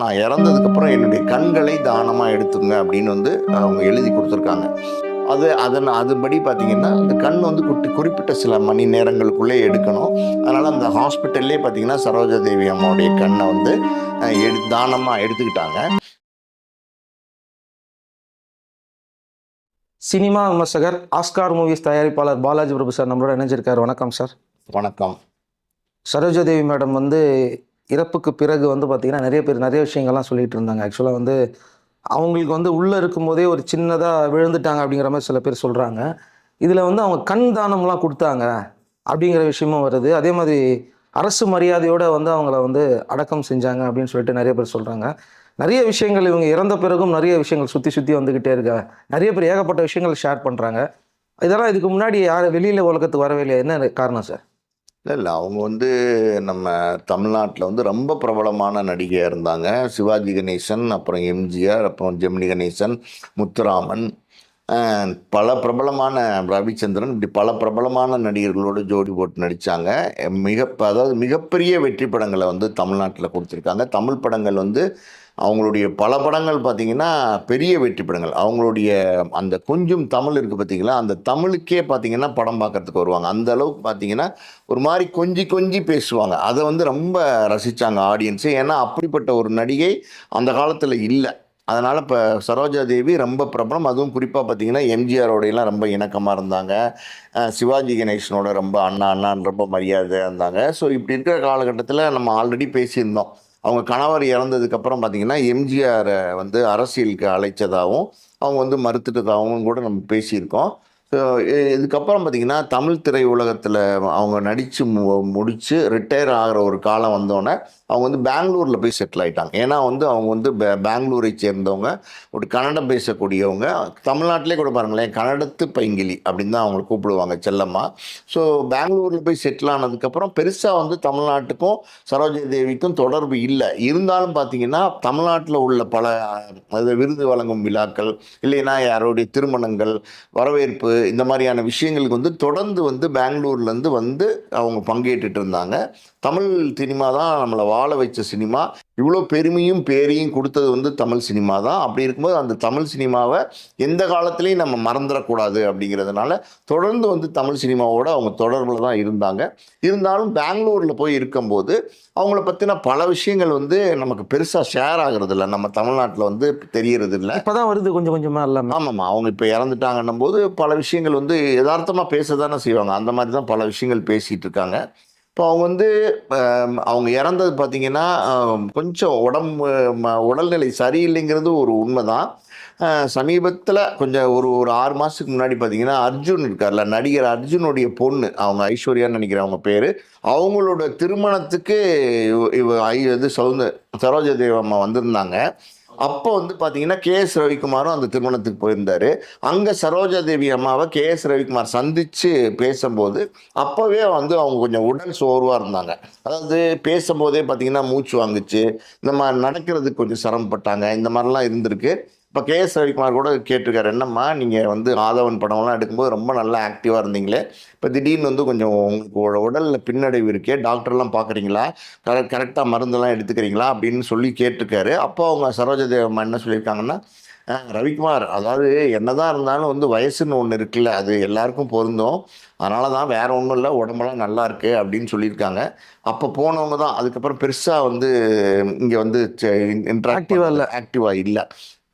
நான் இறந்ததுக்கப்புறம் என்னுடைய கண்களை தானமாக எடுத்துங்க அப்படின்னு வந்து அவங்க எழுதி கொடுத்துருக்காங்க. அது அதன் அதுபடி பார்த்தீங்கன்னா அந்த கண் வந்து குட்டி குறிப்பிட்ட சில மணி நேரங்களுக்குள்ளே எடுக்கணும். அதனால் அந்த ஹாஸ்பிட்டல்லே பார்த்தீங்கன்னா சரோஜா தேவி அம்மாவுடைய கண்ணை வந்து எடு தானமாக எடுத்துக்கிட்டாங்க. சினிமா விமர்சகர் ஆஸ்கார் மூவிஸ் தயாரிப்பாளர் பாலாஜி பிரபு சார் நம்மளோட இணைஞ்சிருக்காரு. வணக்கம் சார். வணக்கம். சரோஜாதேவி மேடம் வந்து இறப்புக்கு பிறகு வந்து பார்த்திங்கன்னா நிறைய பேர் நிறைய விஷயங்கள்லாம் சொல்லிகிட்டு இருந்தாங்க. ஆக்சுவலாக வந்து அவங்களுக்கு வந்து உள்ளே இருக்கும்போதே ஒரு சின்னதாக விழுந்துட்டாங்க அப்படிங்கிற மாதிரி சில பேர் சொல்கிறாங்க இதில் வந்து அவங்க கண் தானம்லாம் கொடுத்தாங்க அப்படிங்கிற விஷயமும் வருது. அதே மாதிரி அரசு மரியாதையோடு வந்து அவங்கள வந்து அடக்கம் செஞ்சாங்க அப்படின்னு சொல்லிட்டு நிறைய பேர் சொல்கிறாங்க நிறைய விஷயங்கள் இவங்க இறந்த பிறகும் நிறைய விஷயங்கள் சுற்றி சுற்றி வந்துக்கிட்டே இருக்கா நிறைய பேர் ஏகப்பட்ட விஷயங்கள் ஷேர் பண்ணுறாங்க இதெல்லாம் இதுக்கு முன்னாடி யார் வெளியில் உலகத்துக்கு வரவே இல்லையா? என்ன காரணம் சார் இல்லை இல்லை. அவங்க வந்து நம்ம தமிழ்நாட்டில் வந்து ரொம்ப பிரபலமான நடிகையாக இருந்தாங்க. சிவாஜி கணேசன் அப்புறம் எம்ஜிஆர் அப்புறம் ஜெமினி கணேசன் முத்துராமன் பல பிரபலமான ரவிச்சந்திரன். இப்படி பல பிரபலமான நடிகர்களோடு ஜோடி போட்டு நடித்தாங்க மிக அதாவது மிகப்பெரிய வெற்றி படங்களை வந்து தமிழ்நாட்டில் கொடுத்துருக்காங்க. தமிழ் படங்கள் வந்து அவங்களுடைய பல படங்கள் பார்த்திங்கன்னா பெரிய வெற்றி படங்கள். அவங்களுடைய அந்த கொஞ்சம் தமிழ் இருக்குது பார்த்தீங்களா? அந்த தமிழுக்கே பார்த்தீங்கன்னா படம் பார்க்கறதுக்கு வருவாங்க. அந்த அளவுக்கு பார்த்தீங்கன்னா ஒரு மாதிரி கொஞ்சி கொஞ்சி பேசுவாங்க. அதை வந்து ரொம்ப ரசித்தாங்க ஆடியன்ஸு ஏன்னா அப்படிப்பட்ட ஒரு நடிகை அந்த காலத்தில் இல்லை. அதனால் இப்போ சரோஜா தேவி ரொம்ப பிரபலம். அதுவும் குறிப்பாக பார்த்தீங்கன்னா எம்ஜிஆரோடையெல்லாம் ரொம்ப இணக்கமாக இருந்தாங்க. சிவாஜி கணேசனோட ரொம்ப அண்ணா அண்ணான்னு ரொம்ப மரியாதையாக இருந்தாங்க. ஸோ இப்படி இருக்கிற காலகட்டத்தில் நம்ம ஆல்ரெடி பேசியிருந்தோம். அவங்க கணவர் இறந்ததுக்கப்புறம் பார்த்தீங்கன்னா எம்ஜிஆரை வந்து அரசியலுக்கு அழைச்சதாகவும் அவங்க வந்து மறுத்துட்டதாகவும் கூட நம்ம பேசியிருக்கோம். இதுக்கப்புறம் பார்த்தீங்கன்னா தமிழ் திரையுலகத்தில் அவங்க நடித்து மு முடித்து ரிட்டையர் ஆகிற ஒரு காலம் வந்தோடனே அவங்க வந்து பெங்களூரில் போய் செட்டில் ஆகிட்டாங்க ஏன்னா வந்து அவங்க வந்து பெங்களூரை சேர்ந்தவங்க ஒரு கன்னடம் பேசக்கூடியவங்க. தமிழ்நாட்டிலே கூட பாருங்களேன் கன்னடத்து பைங்கிலி அப்படின்னு தான் அவங்களை கூப்பிடுவாங்க செல்லம்மா. ஸோ பெங்களூரில் போய் செட்டில் ஆனதுக்கப்புறம் பெருசாக வந்து தமிழ்நாட்டுக்கும் சரோஜா தேவிக்கும் தொடர்பு இல்லை. இருந்தாலும் பார்த்தீங்கன்னா தமிழ்நாட்டில் உள்ள பல அது விருது வழங்கும் விழாக்கள் இல்லைன்னா யாருடைய திருமணங்கள் வரவேற்பு இந்த மாதிரியான விஷயங்களுக்கு வந்து தொடர்ந்து வந்து பெங்களூர்லேருந்து வந்து அவங்க பங்கேற்றுட்டு இருந்தாங்க. தமிழ் சினிமா தான் நம்மளை வாழ வச்ச சினிமா இவ்வளோ பெருமையும் பேரையும் கொடுத்தது வந்து தமிழ் சினிமா தான். அப்படி இருக்கும்போது அந்த தமிழ் சினிமாவை எந்த காலத்துலேயும் நம்ம மறந்துடக்கூடாது அப்படிங்கிறதுனால தொடர்ந்து வந்து தமிழ் சினிமாவோட அவங்க தொடர்பில் தான் இருந்தாங்க. இருந்தாலும் பெங்களூரில் போய் இருக்கும்போது அவங்கள பற்றின பல விஷயங்கள் வந்து நமக்கு பெருசாக ஷேர் ஆகிறது இல்லை நம்ம தமிழ்நாட்டில் வந்து தெரியறது இல்லை இப்போதான் வருது கொஞ்சம் கொஞ்சமாக எல்லாமே. ஆமாம்மா அவங்க இப்போ இறந்துட்டாங்கன்னும் போது பல விஷயங்கள் வந்து யதார்த்தமாக பேச தானே செய்வாங்க. அந்த மாதிரி தான் பல விஷயங்கள் பேசிகிட்டு இருக்காங்க. இப்போ அவங்க வந்து அவங்க இறந்தது பார்த்தீங்கன்னா கொஞ்சம் உடம்பு ம- உடல்நிலை சரியில்லைங்கிறது ஒரு உண்மை தான் சமீபத்தில் கொஞ்சம் ஒரு ஒரு ஆறு மாதத்துக்கு முன்னாடி பார்த்தீங்கன்னா அர்ஜுன் இருக்கார்ல நடிகர் அர்ஜுனுடைய பொண்ணு அவங்க ஐஸ்வர்யான்னு நினைக்கிறேன் அவங்க பேர் அவங்களோட திருமணத்துக்கு இவ- இவ ஐ இது சௌந்த சரோஜ தேவம்மா வந்திருந்தாங்க. அப்போ வந்து பார்த்தீங்கன்னா கே எஸ் ரவிக்குமாரும் அந்த திருமணத்துக்கு போயிருந்தார். அங்கே சரோஜா தேவி அம்மாவை கே எஸ் ரவிக்குமார் சந்தித்து பேசும்போது அப்போவே வந்து அவங்க கொஞ்சம் உடல் சோர்வாக இருந்தாங்க. அதாவது பேசும்போதே பார்த்தீங்கன்னா மூச்சு வாங்குச்சு. இந்த மாதிரி நடக்கிறதுக்கு கொஞ்சம் சிரமப்பட்டாங்க. இந்த மாதிரிலாம் இருந்திருக்கு. இப்போ கே எஸ் ரவிக்குமார் கூட கேட்டிருக்காரு. என்னம்மா நீங்கள் வந்து ஆதவன் படம்லாம் எடுக்கும்போது ரொம்ப நல்லா ஆக்டிவாக இருந்தீங்களே. இப்போ திடீர்னு வந்து கொஞ்சம் உங்களுக்கு உட- உடல்ல பின்னடைவு இருக்கே டாக்டர்லாம் பார்க்குறீங்களா கரெக்ட் கரெக்டாக மருந்தெல்லாம் எடுத்துக்கிறீங்களா? அப்படின்னு சொல்லி கேட்டிருக்காரு. அப்போ அவங்க சரோஜா தேவம்மா என்ன சொல்லியிருக்காங்கன்னா "அஹ், ரவிக்குமார் அதாவது என்னதான் இருந்தாலும் வந்து வயசுன்னு ஒன்று இருக்குல்ல அது எல்லாருக்கும் பொருந்தும். அதனால தான் வேற ஒன்றும் இல்லை உடம்பெல்லாம் நல்லா இருக்கு அப்படின்னு சொல்லியிருக்காங்க. அப்போ போனவங்க தான் அதுக்கப்புறம் பெருசாக வந்து இங்கே வந்து Active-ஆ இல்ல. ஆக்டிவாக இல்லை.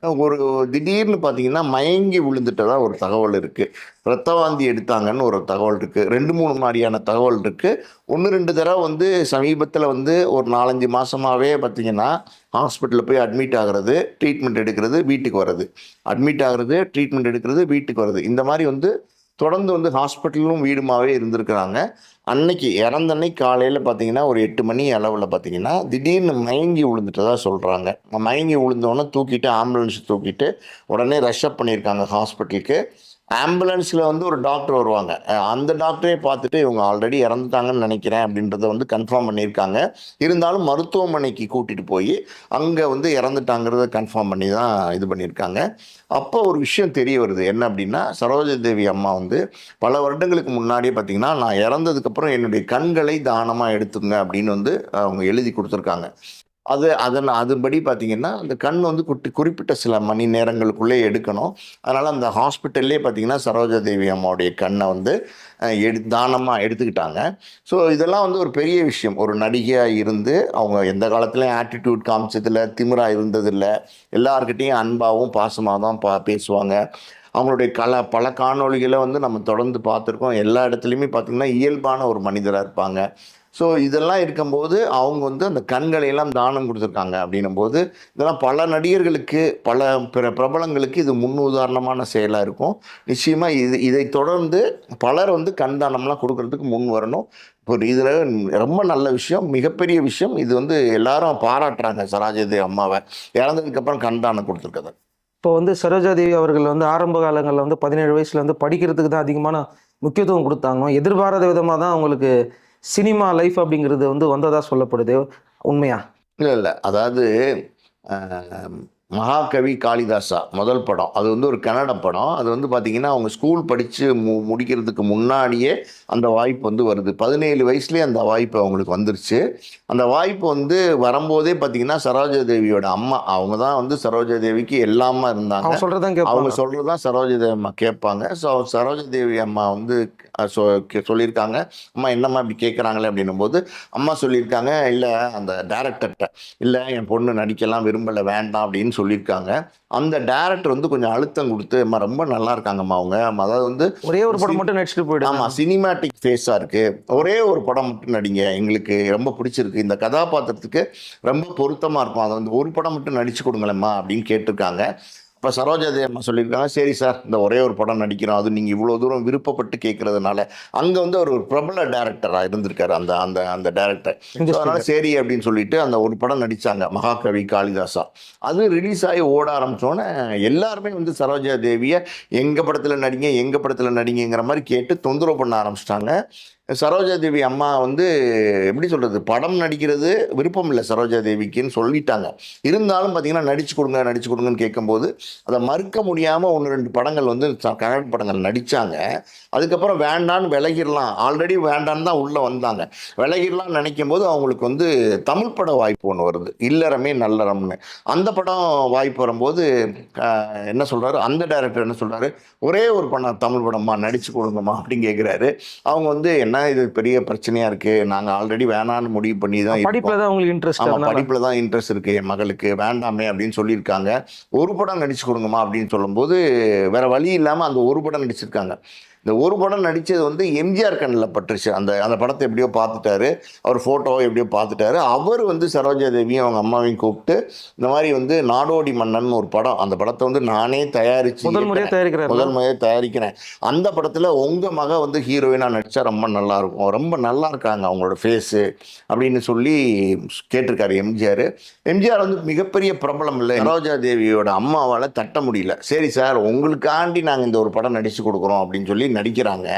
ஒரு திடீர்னு பார்த்தீங்கன்னா மயங்கி விழுந்துட்டதா ஒரு தகவல் இருக்குது ரத்தவாந்தி எடுத்தாங்கன்னு ஒரு தகவல் இருக்குது ரெண்டு மூணு மாதிரியான தகவல் இருக்குது ஒன்று ரெண்டு தடவை வந்து சமீபத்தில் வந்து ஒரு நாலஞ்சு மாதமாகவே பார்த்திங்கன்னா ஹாஸ்பிட்டலில் போய் அட்மிட் ஆகிறது ட்ரீட்மெண்ட் எடுக்கிறது வீட்டுக்கு வர்றது. அட்மிட் ஆகிறது ட்ரீட்மெண்ட் எடுக்கிறது வீட்டுக்கு வர்றது. இந்த மாதிரி வந்து தொடர்ந்து வந்து ஹாஸ்பிட்டலும் வீடுமாவே இருந்திருக்கிறாங்க. அன்னைக்கு இறந்த அன்னைக்கு காலையில் பார்த்தீங்கன்னா ஒரு எட்டு மணி அளவில் பார்த்தீங்கன்னா திடீர்னு மயங்கி விழுந்துட்டதா சொல்கிறாங்க மயங்கி விழுந்தோடனே தூக்கிட்டு ஆம்புலன்ஸ் தூக்கிட்டு உடனே ரஷ்அப் பண்ணியிருக்காங்க ஹாஸ்பிட்டலுக்கு ஆம்புலன்ஸில் வந்து ஒரு டாக்டர் வருவாங்க. அந்த டாக்டரே பார்த்துட்டு இவங்க ஆல்ரெடி இறந்துட்டாங்கன்னு நினைக்கிறேன் அப்படின்றத வந்து கன்ஃபார்ம் பண்ணியிருக்காங்க. இருந்தாலும் மருத்துவமனைக்கு கூட்டிகிட்டு போய் அங்கே வந்து இறந்துட்டாங்கிறத கன்ஃபார்ம் பண்ணி தான் இது பண்ணியிருக்காங்க. அப்போ ஒரு விஷயம் தெரிய வருது. என்ன அப்படின்னா சரோஜா தேவி அம்மா வந்து பல வருடங்களுக்கு முன்னாடியே பார்த்தீங்கன்னா நான் இறந்ததுக்கப்புறம் என்னுடைய கண்களை தானமாக எடுத்துங்க அப்படின்னு வந்து அவங்க எழுதி கொடுத்துருக்காங்க. அது அதன் அதுபடி பார்த்தீங்கன்னா அந்த கண் வந்து குட்டி குறிப்பிட்ட சில மணி நேரங்களுக்குள்ளே எடுக்கணும். அதனால் அந்த ஹாஸ்பிட்டல்லே பார்த்தீங்கன்னா சரோஜா தேவி அம்மாவுடைய கண்ணை வந்து எடு தானமாக எடுத்துக்கிட்டாங்க. ஸோ இதெல்லாம் வந்து ஒரு பெரிய விஷயம். ஒரு நடிகையாக இருந்து அவங்க எந்த காலத்துலையும் ஆட்டிடியூட் காமிச்சதில்ல திமிராக இருந்ததில்ல எல்லாருக்கிட்டேயும் அன்பாகவும் பாசமாக தான் பா பேசுவாங்க. அவங்களுடைய கல பல காணொளிகளை வந்து நம்ம தொடர்ந்து பார்த்துருக்கோம். எல்லா இடத்துலையுமே பார்த்திங்கன்னா இயல்பான ஒரு மனிதராக இருப்பாங்க. ஸோ இதெல்லாம் இருக்கும்போது அவங்க வந்து அந்த கண்களையெல்லாம் தானம் கொடுத்துருக்காங்க அப்படின்னும் போது இதெல்லாம் பல நடிகர்களுக்கு பல பிற பிரபலங்களுக்கு இது முன் உதாரணமான செயலாக இருக்கும். நிச்சயமாக இது இதை தொடர்ந்து பலர் வந்து கண் தானம்லாம் கொடுக்கறதுக்கு முன் வரணும். இப்போ இதில் ரொம்ப நல்ல விஷயம் மிகப்பெரிய விஷயம். இது வந்து எல்லாரும் பாராட்டுறாங்க சரோஜாதேவி அம்மாவை. இறந்ததுக்கப்புறம் கண் தானம் கொடுத்துருக்கதை இப்போ வந்து சரோஜாதேவி அவர்கள் வந்து ஆரம்ப காலங்களில் வந்து பதினேழு வயசுல வந்து படிக்கிறதுக்கு தான் அதிகமான முக்கியத்துவம் கொடுத்தாங்க. எதிர்பாராத விதமாக தான் அவங்களுக்கு சினிமா லைஃப் அப்படிங்கிறது வந்து வந்ததா சொல்லப்படுது. உண்மையா? இல்லை இல்லை. அதாவது மகாகவி காளிதாசா முதல் படம். அது வந்து ஒரு கன்னட படம். அது வந்து பார்த்திங்கன்னா அவங்க ஸ்கூல் படித்து மு முடிக்கிறதுக்கு முன்னாடியே அந்த வாய்ப்பு வந்து வருது. பதினேழு வயசுலேயே அந்த வாய்ப்பு அவங்களுக்கு வந்துருச்சு. அந்த வாய்ப்பு வந்து வரும்போதே பார்த்திங்கன்னா சரோஜா தேவியோட அம்மா அவங்க தான் வந்து சரோஜா தேவிக்கு எல்லாமா இருந்தாங்க. அவங்க சொல்கிறது தான் சரோஜா தேவி அம்மா கேட்பாங்க. ஸோ சரோஜா தேவி அம்மா வந்து சொ- சொல்லியிருக்காங்க. அம்மா என்னம்மா இப்படி கேட்குறாங்களே அப்படின்னும் போது அம்மா சொல்லியிருக்காங்க இல்லை அந்த டேரக்டர்கிட்ட இல்லை என் பொண்ணு நடிக்கலாம் விரும்பலை வேண்டாம் அப்படின்னு சொல்லியிருக்காங்க. அந்த டேரக்டர் வந்து கொஞ்சம் அழுத்தம் கொடுத்து அம்மா ரொம்ப நல்லா இருக்காங்கம்மா அவங்க. அதாவது வந்து ஒரே ஒரு படம் மட்டும் நடிச்சுட்டு போயிடுங்க. ஆமாம் சினிமேட்டிக் ஃபேஸாக இருக்குது ஒரே ஒரு படம் மட்டும் நடிங்க எங்களுக்கு ரொம்ப பிடிச்சிருக்கு. இந்த கதாபாத்திரத்துக்கு ரொம்ப பொருத்தமாக இருக்கும். அதை வந்து ஒரு படம் மட்டும் நடிச்சு கொடுங்களேம்மா அப்படின்னு கேட்டிருக்காங்க. இப்போ சரோஜா அம்மா சொல்லியிருக்காங்க சரி சார் இந்த ஒரே ஒரு படம் நடிக்கிறோம். அது நீங்கள் இவ்வளோ தூரம் விருப்பப்பட்டு கேட்குறதுனால அங்கே வந்து அவர் ஒரு பிரபல டேரக்டராக இருந்திருக்காரு அந்த அந்த அந்த டேரக்டர் அதனால சரி அப்படின்னு சொல்லிட்டு அந்த ஒரு படம் நடிச்சாங்க மகாகவி காளிதாசா. அது ரிலீஸ் ஆகி ஓட ஆரம்பிச்சோன்னே எல்லாருமே வந்து சரோஜா தேவியை எங்கள் படத்தில் நடிங்க எங்கள் படத்தில் நடிங்கங்கிற மாதிரி கேட்டு தொந்தரவு பண்ண ஆரம்பிச்சிட்டாங்க. சரோஜா தேவி அம்மா வந்து எப்படி சொல்கிறது படம் நடிக்கிறது விருப்பம் இல்லை சரோஜா தேவிக்குன்னு சொல்லிட்டாங்க. இருந்தாலும் பார்த்தீங்கன்னா நடிச்சு கொடுங்க நடிச்சு கொடுங்கன்னு கேட்கும்போது அதை மறுக்க முடியாமல் ஒன்று ரெண்டு படங்கள் வந்து ச- கன்னட படங்கள் நடித்தாங்க அதுக்கப்புறம் வேண்டான்னு விலகிடலாம். ஆல்ரெடி வேண்டான்னு தான் உள்ளே வந்தாங்க. விலகிடலாம்னு நினைக்கும் போது அவங்களுக்கு வந்து தமிழ் பட வாய்ப்பு ஒன்று வருது. இல்லறமே நல்லறம்னு. அந்த படம் வாய்ப்பு வரும்போது என்ன சொல்கிறாரு அந்த டைரக்டர் என்ன சொல்கிறாரு ஒரே ஒரு படம் தமிழ் படம்மா நடிச்சு கொடுங்கம்மா அப்படின்னு கேட்குறாரு அவங்க வந்து என்ன இது பெரிய பிரச்சனையாக இருக்குது நாங்கள் ஆல்ரெடி வேணான்னு முடிவு பண்ணி தான் படிப்புல தான் உங்களுக்கு இன்ட்ரெஸ்ட் ஆமாம் படிப்பில் தான் இன்ட்ரெஸ்ட் இருக்குது என் மகளுக்கு. வேண்டாமே அப்படின்னு சொல்லியிருக்காங்க. ஒரு படம் நடிச்சு கொடுங்கம்மா அப்படின்னு சொல்லும்போது வேற வழி இல்லாமல் அந்த ஒரு படம் நடிச்சிருக்காங்க. இந்த ஒரு படம் நடித்தது வந்து எம்ஜிஆர் கண்ணில் பட்டுருச்சு. அந்த அந்த படத்தை எப்படியோ பார்த்துட்டாரு. அவர் ஃபோட்டோவை எப்படியோ பார்த்துட்டாரு. அவர் வந்து சரோஜா தேவியும் அவங்க அம்மாவையும் கூப்பிட்டு இந்த மாதிரி வந்து நாடோடி மன்னன் ஒரு படம். அந்த படத்தை வந்து நானே தயாரிச்சு முதல் முறையா இயக்குனேன். தயாரிக்கிறாரு முதல் முறையாக தயாரிக்கிறேன். அந்த படத்தில் உங்கள் மக வந்து ஹீரோயினாக நடித்தா ரொம்ப நல்லா இருக்கும் ரொம்ப நல்லா இருக்காங்க அவங்களோட ஃபேஸு அப்படின்னு சொல்லி கேட்டிருக்காரு எம்ஜிஆர். எம்ஜிஆர் வந்து மிகப்பெரிய பிரபலம் இல்லை. சரோஜா தேவியோட அம்மாவால் தட்ட முடியல. சரி சார் உங்களுக்காண்டி நாங்கள் இந்த ஒரு படம் நடிச்சு கொடுக்குறோம் அப்படின்னு சொல்லி நடிக்கிறாங்க.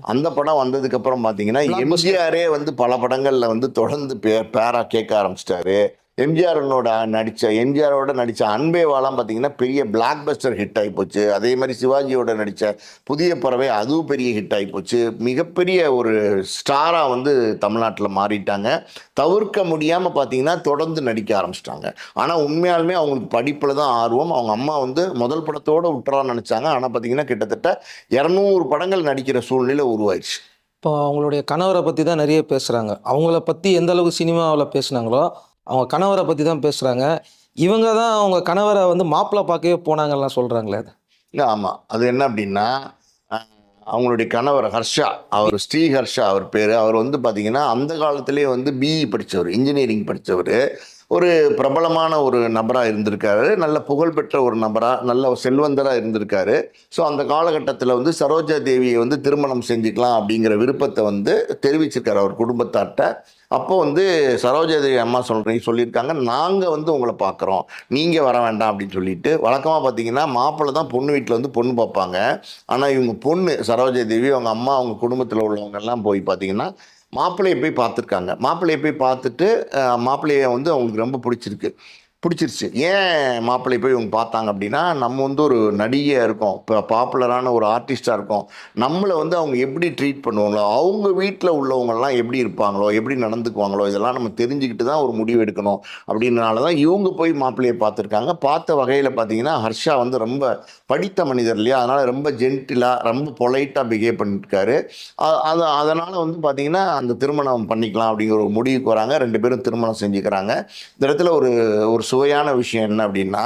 அந்த படம் வந்ததுக்கு அப்புறம் Blockbuster. எம்ஜிஆரே வந்து பல படங்களில் வந்து தொடர்ந்து பேரா கேட்க ஆரம்பிச்சிட்டாரு எம்ஜிஆரனோட நடித்த எம்ஜிஆரோட நடித்த அன்பேவாலாம் பார்த்தீங்கன்னா பெரிய பிளாக் பஸ்டர் ஹிட் ஆகி போச்சு. அதே மாதிரி சிவாஜியோட நடித்த புதிய பறவை அதுவும் பெரிய ஹிட் ஆகி போச்சு. மிகப்பெரிய ஒரு ஸ்டாராக வந்து தமிழ்நாட்டில் மாறிட்டாங்க. தவிர்க்க முடியாமல் பார்த்தீங்கன்னா தொடர்ந்து நடிக்க ஆரம்பிச்சிட்டாங்க. ஆனால் உண்மையாலுமே அவங்களுக்கு படிப்பில் தான் ஆர்வம். அவங்க அம்மா வந்து முதல் படத்தோடு விட்டுறான்னு நினச்சாங்க. ஆனால் பார்த்தீங்கன்னா கிட்டத்தட்ட இரநூறு படங்கள் நடிக்கிற சூழ்நிலை உருவாயிடுச்சு. இப்போ அவங்களுடைய கணவரை பற்றி தான் நிறைய பேசுகிறாங்க அவங்கள பற்றி எந்த அளவுக்கு சினிமாவில் பேசுனாங்களோ அவங்க கணவரை பற்றி தான் பேசுகிறாங்க இவங்க தான் அவங்க கணவரை வந்து மாப்பிள்ளை பார்க்கவே போனாங்கலாம் சொல்கிறாங்களே அது. இல்லை ஆமாம் அது என்ன அப்படின்னா அவங்களுடைய கணவர் ஹர்ஷா அவர் ஸ்ரீ ஹர்ஷா அவர் பேர். அவர் வந்து பார்த்தீங்கன்னா அந்த காலத்திலே வந்து பிஇ படித்தவர் இன்ஜினியரிங் படித்தவர் ஒரு பிரபலமான ஒரு நபராக இருந்திருக்காரு. நல்ல புகழ்பெற்ற ஒரு நபராக நல்ல செல்வந்தராக இருந்திருக்காரு. ஸோ அந்த காலகட்டத்தில் வந்து சரோஜா தேவியை வந்து திருமணம் செஞ்சுக்கலாம் அப்படிங்கிற விருப்பத்தை வந்து தெரிவிச்சிருக்காரு அவர் குடும்பத்தார்கிட்ட அப்போ வந்து சரோஜா தேவி அம்மா சொல்கிறீங்க சொல்லியிருக்காங்க நாங்கள் வந்து உங்களை பார்க்குறோம் நீங்கள் வர வேண்டாம் அப்படின்னு சொல்லிட்டு. வழக்கமாக பார்த்தீங்கன்னா மாப்பிள்ளை தான் பொண்ணு வீட்டில் வந்து பொண்ணு பார்ப்பாங்க ஆனால் இவங்க பொண்ணு சரோஜா தேவி அவங்க அம்மா அவங்க குடும்பத்தில் உள்ளவங்கெல்லாம் போய் பார்த்தீங்கன்னா மாப்பிள்ளையை போய் பார்த்துருக்காங்க. மாப்பிள்ளையை போய் பார்த்துட்டு மாப்பிள்ளையை வந்து அவங்களுக்கு ரொம்ப பிடிச்சிருக்கு. பிடிச்சிருச்சு. ஏன் மாப்பிள்ளை போய் இவங்க பார்த்தாங்க அப்படின்னா நம்ம வந்து ஒரு நடிகையாக இருக்கோம். இப்போ பாப்புலரான ஒரு ஆர்டிஸ்டாக இருக்கோம். நம்மளை வந்து அவங்க எப்படி ட்ரீட் பண்ணுவாங்களோ அவங்க வீட்டில் உள்ளவங்கெல்லாம் எப்படி இருப்பாங்களோ எப்படி நடந்துக்குவாங்களோ இதெல்லாம் நம்ம தெரிஞ்சுக்கிட்டு தான் ஒரு முடிவு எடுக்கணும் அப்படின்றனால தான் இவங்க போய் மாப்பிள்ளையை பார்த்துருக்காங்க. பார்த்த வகையில் பார்த்தீங்கன்னா ஹர்ஷா வந்து ரொம்ப படித்த மனிதர் இல்லையா? அதனால் ரொம்ப ஜென்டிலாக ரொம்ப பொலைட்டாக பிஹேவ் பண்ணியிருக்காரு அது அதனால் வந்து பார்த்தீங்கன்னா அந்த திருமணம் பண்ணிக்கலாம் அப்படிங்கிற ஒரு முடிவுக்கு வராங்க. ரெண்டு பேரும் திருமணம் செஞ்சுக்கிறாங்க. இந்த இடத்துல ஒரு ஒரு சுவையான விஷயம் என்ன அப்படின்னா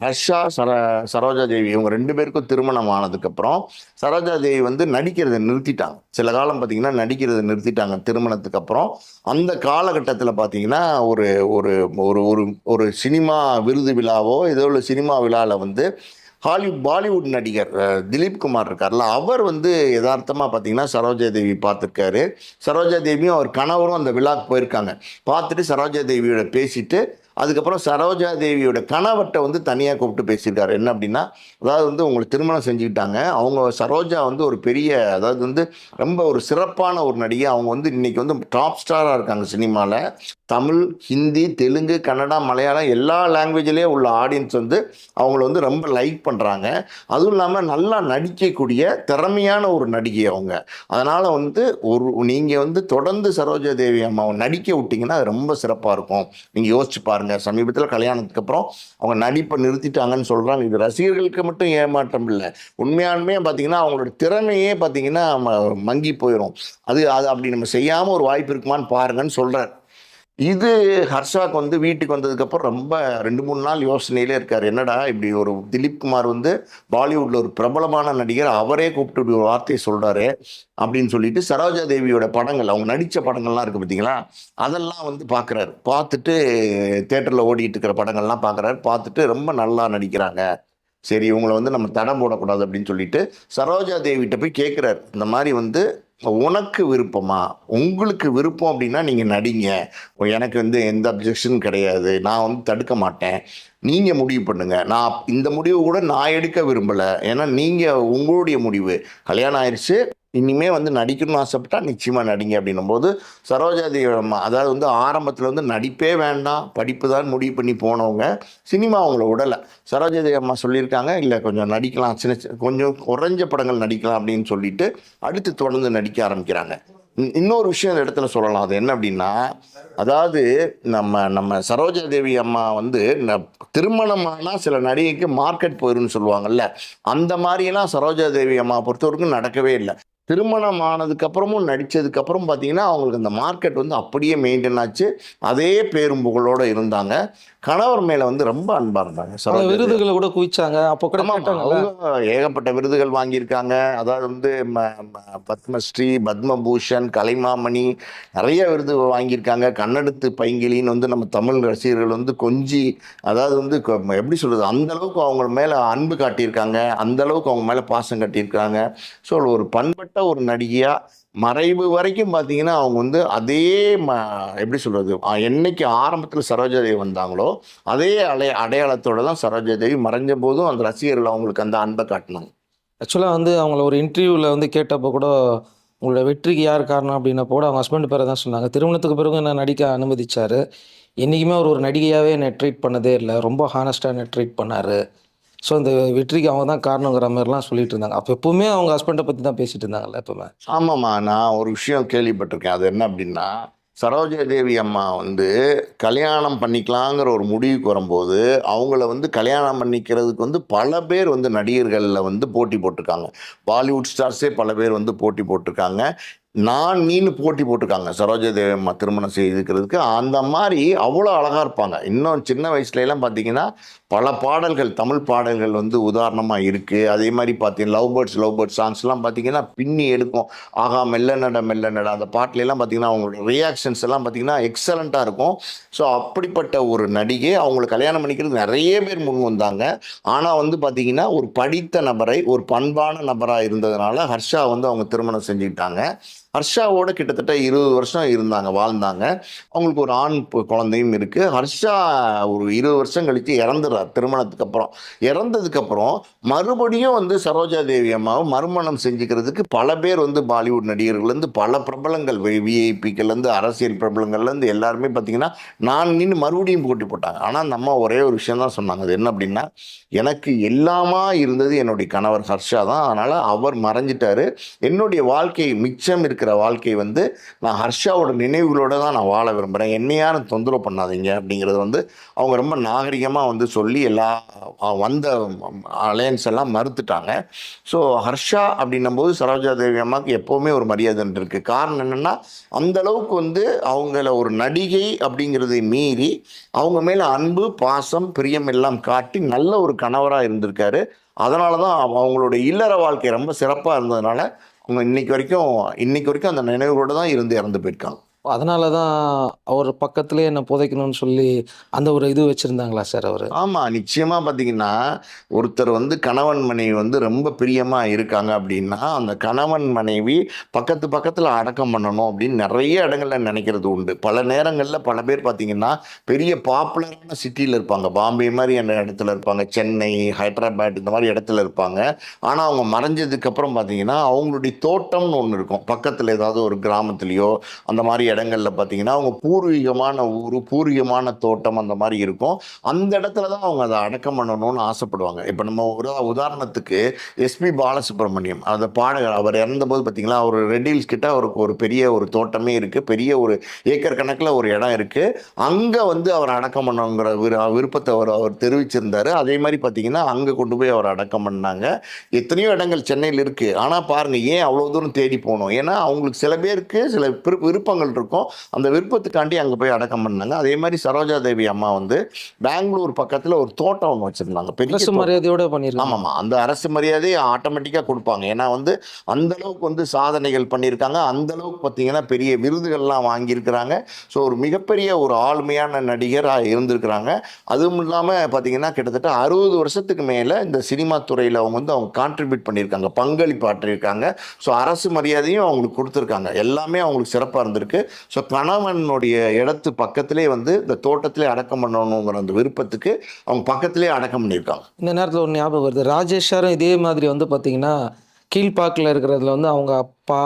ஹர்ஷா சர சரோஜா தேவி இவங்க ரெண்டு பேருக்கும் திருமணம் ஆனதுக்கப்புறம் சரோஜா தேவி வந்து நடிக்கிறதை நிறுத்திட்டாங்க. சில காலம் பார்த்தீங்கன்னா நடிக்கிறதை நிறுத்திட்டாங்க திருமணத்துக்கு அப்புறம். அந்த காலகட்டத்தில் பார்த்தீங்கன்னா ஒரு ஒரு ஒரு ஒரு ஒரு சினிமா விருது விழாவோ ஏதோ ஒரு சினிமா விழாவில் வந்து ஹாலிவுட் பாலிவுட் நடிகர் திலீப் குமார் இருக்கார்ல அவர் வந்து யதார்த்தமாக பார்த்தீங்கன்னா சரோஜா தேவி பார்த்துருக்காரு சரோஜா தேவியும் அவர் கணவரும் அந்த விழாக்கு போயிருக்காங்க. பார்த்துட்டு சரோஜா தேவியோட பேசிட்டு அதுக்கப்புறம் சரோஜா தேவியோட கணவர்கிட்ட வந்து தனியாக கூப்பிட்டு பேசியிருக்காரு என்ன அப்படின்னா அதாவது வந்து உங்களுக்கு திருமணம் செஞ்சுக்கிட்டாங்க. அவங்க சரோஜா வந்து ஒரு பெரிய அதாவது வந்து ரொம்ப ஒரு சிறப்பான ஒரு நடிகை. அவங்க வந்து இன்றைக்கி வந்து டாப் ஸ்டாராக இருக்காங்க சினிமாவில் தமிழ் ஹிந்தி தெலுங்கு கன்னடா மலையாளம் எல்லா லாங்குவேஜ்லேயே உள்ள ஆடியன்ஸ் வந்து அவங்கள வந்து ரொம்ப லைக் பண்ணுறாங்க அதுவும் இல்லாமல் நல்லா நடிக்கக்கூடிய திறமையான ஒரு நடிகை அவங்க. அதனால் வந்து ஒரு நீங்கள் வந்து தொடர்ந்து சரோஜா தேவி அம்மாவை நடிக்க விட்டிங்கன்னா அது ரொம்ப சிறப்பாக இருக்கும். நீங்கள் யோசிச்சு பாருங்கள் சமீபத்தில் கல்யாணத்துக்கு அப்புறம் அவங்க நடிப்பை நிறுத்திட்டாங்கன்னு சொல்கிறாங்க இது ரசிகர்களுக்கு மட்டும் ஏமாற்றம் இல்லை. உண்மையானுமே பார்த்தீங்கன்னா அவங்களோட திறமையே பார்த்தீங்கன்னா மங்கி போயிடும் அது அது அப்படி நம்ம செய்யாமல் ஒரு வாய்ப்பு இருக்குமான்னு பாருங்கன்னு சொல்கிறார் இது ஹர்ஷாக்கு வந்து வீட்டுக்கு வந்ததுக்கப்புறம் ரொம்ப ரெண்டு மூணு நாள் யோசனையிலே இருக்கார். என்னடா இப்படி ஒரு திலீப் குமார் வந்து பாலிவுட்டில் ஒரு பிரபலமான நடிகர் அவரே கூப்பிட்டு இப்படி ஒரு வார்த்தையை சொல்கிறாரு அப்படின்னு சொல்லிட்டு சரோஜா தேவியோட படங்கள் அவங்க நடித்த படங்கள்லாம் இருக்குது பார்த்தீங்களா அதெல்லாம் வந்து பார்க்குறாரு பார்த்துட்டு தேட்டரில் ஓடிட்டு இருக்கிற படங்கள்லாம் பார்க்குறாரு பார்த்துட்டு ரொம்ப நல்லா நடிக்கிறாங்க. சரி இவங்களை வந்து நம்ம தடம் போடக்கூடாது அப்படின்னு சொல்லிட்டு சரோஜா தேவிகிட்ட போய் கேட்குறாரு இந்த மாதிரி வந்து உனக்கு விருப்பமா? உங்களுக்கு விருப்பம் அப்படின்னா நீங்கள் நடிங்க. எனக்கு வந்து எந்த அப்ஜெக்ஷன் கிடையாது. நான் வந்து தடுக்க மாட்டேன். நீங்கள் முடிவு பண்ணுங்கள் நான் இந்த முடிவு கூட நான் எடுக்க விரும்பலை. ஏன்னா நீங்கள் உங்களுடைய முடிவு. கல்யாணம் ஆயிடுச்சு இனிமே வந்து நடிக்கணும்னு ஆசைப்பட்டா நிச்சயமாக நடிங்க அப்படின்னும் போது சரோஜாதேவி அம்மா அதாவது வந்து ஆரம்பத்தில் வந்து நடிப்பே வேண்டாம் படிப்பு தான் முடிவு பண்ணி போனவங்க சினிமா அவங்கள விடலை சரோஜாதேவி அம்மா சொல்லியிருக்காங்க இல்லை கொஞ்சம் நடிக்கலாம் சின்ன சின்ன கொஞ்சம் குறைஞ்ச படங்கள் நடிக்கலாம் அப்படின்னு சொல்லிட்டு அடுத்து தொடர்ந்து நடிக்க ஆரம்பிக்கிறாங்க. இன்- இன்னொரு விஷயம் இந்த இடத்துல சொல்லலாம். அது என்ன அப்படின்னா அதாவது நம்ம நம்ம சரோஜா தேவி அம்மா வந்து ந- சில நடிகைக்கு மார்க்கெட் போயிருன்னு சொல்லுவாங்கல்ல அந்த மாதிரியெல்லாம் சரோஜா தேவி அம்மா பொறுத்தவரைக்கும் நடக்கவே இல்லை. திருமணம் ஆனதுக்கு அப்புறமும் நடிச்சதுக்கு அப்புறம் பார்த்தீங்கன்னா அவங்களுக்கு அந்த மார்க்கெட் வந்து அப்படியே மெயின்டைன் ஆச்சு. அதே பேரும் புகழோடு இருந்தாங்க. கணவர் மேல வந்து ரொம்ப அன்பா இருந்தாங்க தேவி. விருதுகளை கூட குவிச்சாங்க. அப்போ கூட அவங்க ஏகப்பட்ட விருதுகள் வாங்கியிருக்காங்க. அதாவது வந்து பத்மஸ்ரீ பத்மபூஷன் கலைமாமணி நிறைய விருது வாங்கியிருக்காங்க. கண்ணெடுத்து பைங்கிலின்னு வந்து நம்ம தமிழ் ரசிகர்கள் வந்து கொஞ்சி அதாவது வந்து எப்படி சொல்றது? அந்த அளவுக்கு அவங்க மேல அன்பு காட்டியிருக்காங்க. அந்த அளவுக்கு அவங்க மேல பாசம் காட்டியிருக்காங்க. ஸோ ஒரு பண்பட்ட ஒரு நடிகையா மறைவு வரைக்கும் பார்த்தீங்கன்னா அவங்க வந்து அதே ம எப்படி சொல்கிறது என்னைக்கு ஆரம்பத்தில் சரோஜாதேவி வந்தாங்களோ அதே அலை அடையாளத்தோடு தான் சரோஜாதேவி மறைஞ்ச போதும் அந்த ரசிகர்கள் அவங்களுக்கு அந்த அன்பை காட்டினாங்க. ஆக்சுவலாக வந்து அவங்கள ஒரு இன்டர்வியூவில் வந்து கேட்டப்போ கூட உங்களோட வெற்றிக்கு யார் காரணம் அப்படின்னப்போ கூட அவங்க ஹஸ்பண்ட் பேரை தான் சொன்னாங்க. திருமணத்துக்கு பிறகு என்ன நடிக்க அனுமதிச்சார். என்றைக்குமே அவர் ஒரு நடிகையாகவே என்னை ட்ரீட் பண்ணதே இல்லை. ரொம்ப ஹானஸ்ட்டாக என்னை ட்ரீட் பண்ணார். ஸோ அந்த வெற்றிக்கு அவங்க தான் காரணங்கிற மாதிரிலாம் சொல்லிட்டு இருந்தாங்க. அப்போ எப்பவுமே அவங்க ஹஸ்பண்டை பற்றி தான் பேசிட்டு இருந்தாங்கல்ல எப்பவுமே? ஆமாம்மா நான் ஒரு விஷயம் கேள்விப்பட்டிருக்கேன். அது என்ன அப்படின்னா சரோஜா தேவி அம்மா வந்து கல்யாணம் பண்ணிக்கலாங்கிற ஒரு முடிவுக்கு வரும்போது அவங்கள வந்து கல்யாணம் பண்ணிக்கிறதுக்கு வந்து பல பேர் வந்து நடிகர்களில் வந்து போட்டி போட்டிருக்காங்க. பாலிவுட் ஸ்டார்ஸே பல பேர் வந்து போட்டி போட்டிருக்காங்க. நான் நீனு போட்டி போட்டிருக்காங்க. சரோஜா தேவி அம்மா திருமணம் செய்திருக்கிறதுக்கு அந்த மாதிரி அவ்வளோ அழகாக இருப்பாங்க. இன்னும் சின்ன வயசுல எல்லாம் பார்த்தீங்கன்னா பல பாடல்கள் தமிழ் பாடல்கள் வந்து உதாரணமாக இருக்குது அதே மாதிரி பார்த்தீங்கன்னா லவ் பேர்ட்ஸ் லவ் பேர்ட்ஸ் சாங்ஸ்லாம் பார்த்தீங்கன்னா பின்னி எடுக்கும். ஆகா மெல்ல நட மெல்ல நட. அந்த பாட்டிலெல்லாம் பார்த்தீங்கன்னா அவங்களோட ரியாக்ஷன்ஸ் எல்லாம் பார்த்தீங்கன்னா எக்ஸலண்ட்டாக இருக்கும். ஸோ அப்படிப்பட்ட ஒரு நடிகை அவங்களை கல்யாணம் பண்ணிக்கிறது நிறைய பேர் முன் வந்தாங்க. ஆனால் வந்து பார்த்தீங்கன்னா ஒரு படித்த நபரை ஒரு பண்பான நபராக இருந்ததுனால ஹர்ஷா வந்து அவங்க திருமணம் செஞ்சுக்கிட்டாங்க. ஹர்ஷாவோட கிட்டத்தட்ட இருபது வருஷம் இருந்தாங்க வாழ்ந்தாங்க. அவங்களுக்கு ஒரு ஆண் குழந்தையும் இருக்குது ஹர்ஷா ஒரு இருபது வருஷம் கழித்து இறந்துடுறார் திருமணத்துக்கு அப்புறம். இறந்ததுக்கப்புறம் மறுபடியும் வந்து சரோஜா தேவி அம்மாவை மறுமணம் செஞ்சுக்கிறதுக்கு பல பேர் வந்து பாலிவுட் நடிகர்கள்லேருந்து பல பிரபலங்கள் விஐபிக்கள்லேருந்து அரசியல் பிரபலங்கள்லேருந்து எல்லாருமே பார்த்தீங்கன்னா நான் நின்று மறுபடியும் போட்டி போட்டாங்க. ஆனால் அந்த அம்மா ஒரே ஒரு விஷயம் தான் சொன்னாங்க. அது என்ன அப்படின்னா எனக்கு எல்லாமா இருந்தது என்னுடைய கணவர் ஹர்ஷா தான். அதனால் அவர் மறைஞ்சிட்டாரு. என்னுடைய வாழ்க்கை மிச்சம் இருக்கிற வாழ்க்கை வந்து நான் ஹர்ஷாவோட நினைவுகளோடு தான் நான் வாழ விரும்புகிறேன் என்னை யாரும் தொந்தரவு பண்ணாதீங்க அப்படிங்கிறது வந்து அவங்க ரொம்ப நாகரிகமாக வந்து சொல்லி எல்லா வந்த அலையன்ஸ் எல்லாம் மறுத்துட்டாங்க. ஸோ ஹர்ஷா அப்படின்னும் போது சரோஜா தேவி அம்மாவுக்கு எப்போவுமே ஒரு மரியாதை இருக்குது காரணம் என்னென்னா அந்த அளவுக்கு வந்து அவங்கள ஒரு நடிகை அப்படிங்கிறதை மீறி அவங்க மேலே அன்பு பாசம் பிரியம் எல்லாம் காட்டி நல்ல ஒரு கணவராக இருந்திருக்காரு. அதனால தான் அவங்களுடைய இல்லற வாழ்க்கை ரொம்ப சிறப்பாக இருந்ததுனால அவங்க இன்னைக்கு வரைக்கும் இன்னைக்கு வரைக்கும் அந்த நினைவுகளோடு தான் இருந்து இறந்து போயிருக்காங்க. அதனால தான் அவர் பக்கத்துலேயே என்னை புதைக்கணும்னு சொல்லி அந்த ஒரு இது வச்சுருந்தாங்களா சார் அவர்? ஆமாம் நிச்சயமாக பார்த்தீங்கன்னா ஒருத்தர் வந்து கணவன் மனைவி வந்து ரொம்ப பிரியமாக இருக்காங்க அப்படின்னா அந்த கணவன் மனைவி பக்கத்து பக்கத்தில் அடக்கம் பண்ணணும் அப்படின்னு நிறைய இடங்கள்ல நினைக்கிறது உண்டு. பல நேரங்களில் பல பேர் பார்த்தீங்கன்னா பெரிய பாப்புலரான சிட்டியில் இருப்பாங்க. பாம்பே மாதிரி அந்த இடத்துல இருப்பாங்க. சென்னை ஹைதராபாத் இந்த மாதிரி இடத்துல இருப்பாங்க. ஆனால் அவங்க மறைஞ்சதுக்கப்புறம் பார்த்தீங்கன்னா அவங்களுடைய தோட்டம்னு ஒன்று இருக்கும். பக்கத்தில் ஏதாவது ஒரு கிராமத்துலேயோ அந்த மாதிரி இடங்கள்ல பார்த்தீங்கன்னா அவங்க பூர்வீகமான ஊர் பூர்வீகமான தோட்டம் அந்த மாதிரி இருக்கும். அந்த இடத்துல தான் அவங்க அதை அடக்கம் பண்ணணும்னு ஆசைப்படுவாங்க. இப்போ நம்ம ஒரு உதாரணத்துக்கு எஸ்பி பாலசுப்ரமணியம். அந்த பாடகர் அவர் இறந்தபோது பார்த்தீங்களா அவர் ரெட்டில்ஸ் கிட்ட அவருக்கு ஒரு பெரிய ஒரு தோட்டமே இருக்குது பெரிய ஒரு ஏக்கர் கணக்கில் ஒரு இடம் இருக்குது அங்கே வந்து அவர் அடக்கம் பண்ணணுங்கிற விரு விருப்பத்தை அவர் அவர் தெரிவிச்சிருந்தாரு. அதே மாதிரி பார்த்தீங்கன்னா அங்கே கொண்டு போய் அவர் அடக்கம் பண்ணாங்க. எத்தனையோ இடங்கள் சென்னையில் இருக்குது ஆனால் பாருங்கள் ஏன் அவ்வளோ தூரம் தேடி போகணும் ஏன்னா அவங்களுக்கு சில பேருக்கு சில விருப்பங்கள் இருக்கும். அந்த விருப்பத்துக்காண்டி அங்கே போய் அடக்கம் பண்ணாங்க. அதே மாதிரி சரோஜா தேவி அம்மா வந்து பெங்களூர் பக்கத்தில் ஒரு தோட்டம் ஒன்று வச்சுருந்தாங்க. பெரிய அரசு. மரியாதையோட பண்ணியிருக்காங்க ஆமாம்மா அந்த அரசு மரியாதையை ஆட்டோமேட்டிக்காக கொடுப்பாங்க. ஏன்னா வந்து அந்த அளவுக்கு வந்து சாதனைகள் பண்ணியிருக்காங்க. அந்த அளவுக்கு பார்த்தீங்கன்னா பெரிய விருதுகள்லாம் வாங்கியிருக்கிறாங்க. ஸோ ஒரு மிகப்பெரிய ஒரு ஆளுமையான நடிகராக இருந்திருக்கிறாங்க. அதுவும் இல்லாமல் பார்த்தீங்கன்னா கிட்டத்தட்ட அறுபது வருஷத்துக்கு மேலே இந்த சினிமா துறையில் அவங்க வந்து அவங்க கான்ட்ரிபியூட் பண்ணியிருக்காங்க. பங்களிப்பு ஆற்றியிருக்காங்க. ஸோ அரசு மரியாதையும் அவங்களுக்கு கொடுத்துருக்காங்க. எல்லாமே அவங்களுக்கு சிறப்பாக இருந்திருக்கு. ஸோ கணவனுடைய இடத்து பக்கத்திலே வந்து இந்த தோட்டத்திலே அடக்கம் பண்ணணுங்கிற அந்த விருப்பத்துக்கு அவங்க பக்கத்திலே அடக்கம் பண்ணியிருக்காங்க. இந்த நேரத்தில் ஒரு ஞாபகம் வருது. ராஜேஷ் சாரும் இதே மாதிரி வந்து பார்த்தீங்கன்னா கீழ்ப்பாக்கில் இருக்கிறதுல வந்து அவங்க அப்பா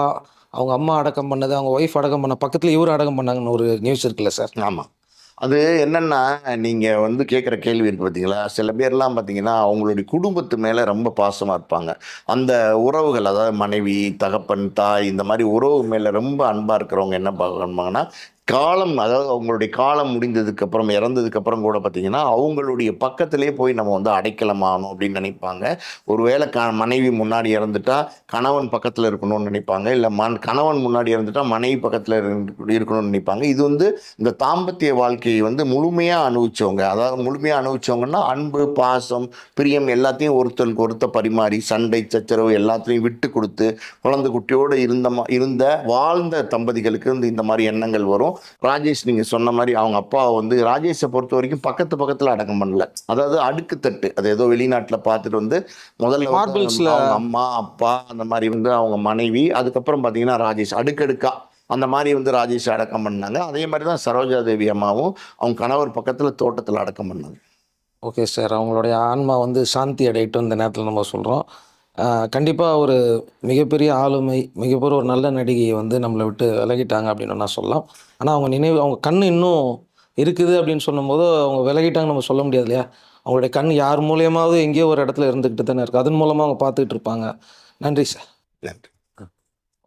அவங்க அம்மா அடக்கம் பண்ணது அவங்க ஒய்ஃப் அடக்கம் பண்ண பக்கத்தில் இவர் அடக்கம் பண்ணாங்கன்னு ஒரு நியூஸ் இருக்குல்ல சார்? ஆமாம் அது என்னென்னா நீங்கள் வந்து கேட்குற கேள்வி இருக்கு பார்த்தீங்களா சில பேர்லாம் பார்த்தீங்கன்னா அவங்களுடைய குடும்பத்து மேலே ரொம்ப பாசமாக இருப்பாங்க. அந்த உறவுகள் அதாவது மனைவி தகப்பன் தாய் இந்த மாதிரி உறவு மேலே ரொம்ப அன்பாக இருக்கிறவங்க என்ன பண்ணுவாங்கன்னா காலம் அதாவது அவங்களுடைய காலம் முடிந்ததுக்கு அப்புறம் இறந்ததுக்கு அப்புறம் கூட பார்த்தீங்கன்னா அவங்களுடைய பக்கத்திலே போய் நம்ம வந்து அடைக்கலம் ஆகணும் அப்படின்னு நினைப்பாங்க. ஒருவேளை க மனைவி முன்னாடி இறந்துட்டா கணவன் பக்கத்தில் இருக்கணும்னு நினைப்பாங்க. இல்லை மண் கணவன் முன்னாடி இறந்துட்டா மனைவி பக்கத்தில் இருக்கணும்னு நினைப்பாங்க. இது வந்து இந்த தாம்பத்திய வாழ்க்கையை வந்து முழுமையாக அனுபவிச்சவங்க அதாவது முழுமையாக அனுபவிச்சவங்கன்னா அன்பு பாசம் பிரியம் எல்லாத்தையும் ஒருத்தருக்கு ஒருத்தர் பரிமாறி சண்டை சச்சரவு எல்லாத்தையும் விட்டு கொடுத்து குழந்தை குட்டியோடு இருந்த இருந்த வாழ்ந்த தம்பதிகளுக்கு வந்து இந்த மாதிரி எண்ணங்கள் வரும். ராஜேஷ் நீங்கள் சொன்ன மாதிரி அவங்க அப்பா வந்து ராஜேஷை பொறுத்த வரைக்கும் பக்கத்து பக்கத்தில் அடக்கம் பண்ணல. அதாவது அடுக்குத்தட்டு அது ஏதோ வெளிநாட்டில் பார்த்துட்டு வந்து முதல்ல அவங்க அம்மா அப்பா அந்த மாதிரி வந்து அவங்க மனைவி அதுக்கப்புறம் பார்த்தீங்கன்னா ராஜேஷ். அடுக்கடுக்கா அந்த மாதிரி வந்து ராஜேஷ் அடக்கம் பண்ணாங்க. அதே மாதிரி தான் சரோஜா தேவி அம்மாவும் அவங்க கணவர் பக்கத்தில் தோட்டத்தில் அடக்கம் பண்ணாங்க. Okay sir. அவங்களுடைய ஆன்மா வந்து சாந்தி அடையட்டும் இந்த நேரத்தில் நம்ம சொல்கிறோம் கண்டிப்பாக ஒரு மிகப்பெரிய ஆளுமை மிகப்பெரிய ஒரு நல்ல நடிகையை வந்து நம்மளை விட்டு விலகிட்டாங்க அப்படின்னு நான் சொல்லலாம். ஆனால் அவங்க நினைவு அவங்க கண் இன்னும் இருக்குது அப்படின்னு சொல்லும்போது அவங்க விலகிட்டாங்கன்னு நம்ம சொல்ல முடியாது இல்லையா? அவங்களுடைய கண் யார் மூலியமாவது எங்கேயோ ஒரு இடத்துல இருந்துக்கிட்டு தானே இருக்குது அதன் மூலமாக அவங்க பார்த்துக்கிட்டு இருப்பாங்க. நன்றி சார். நன்றி.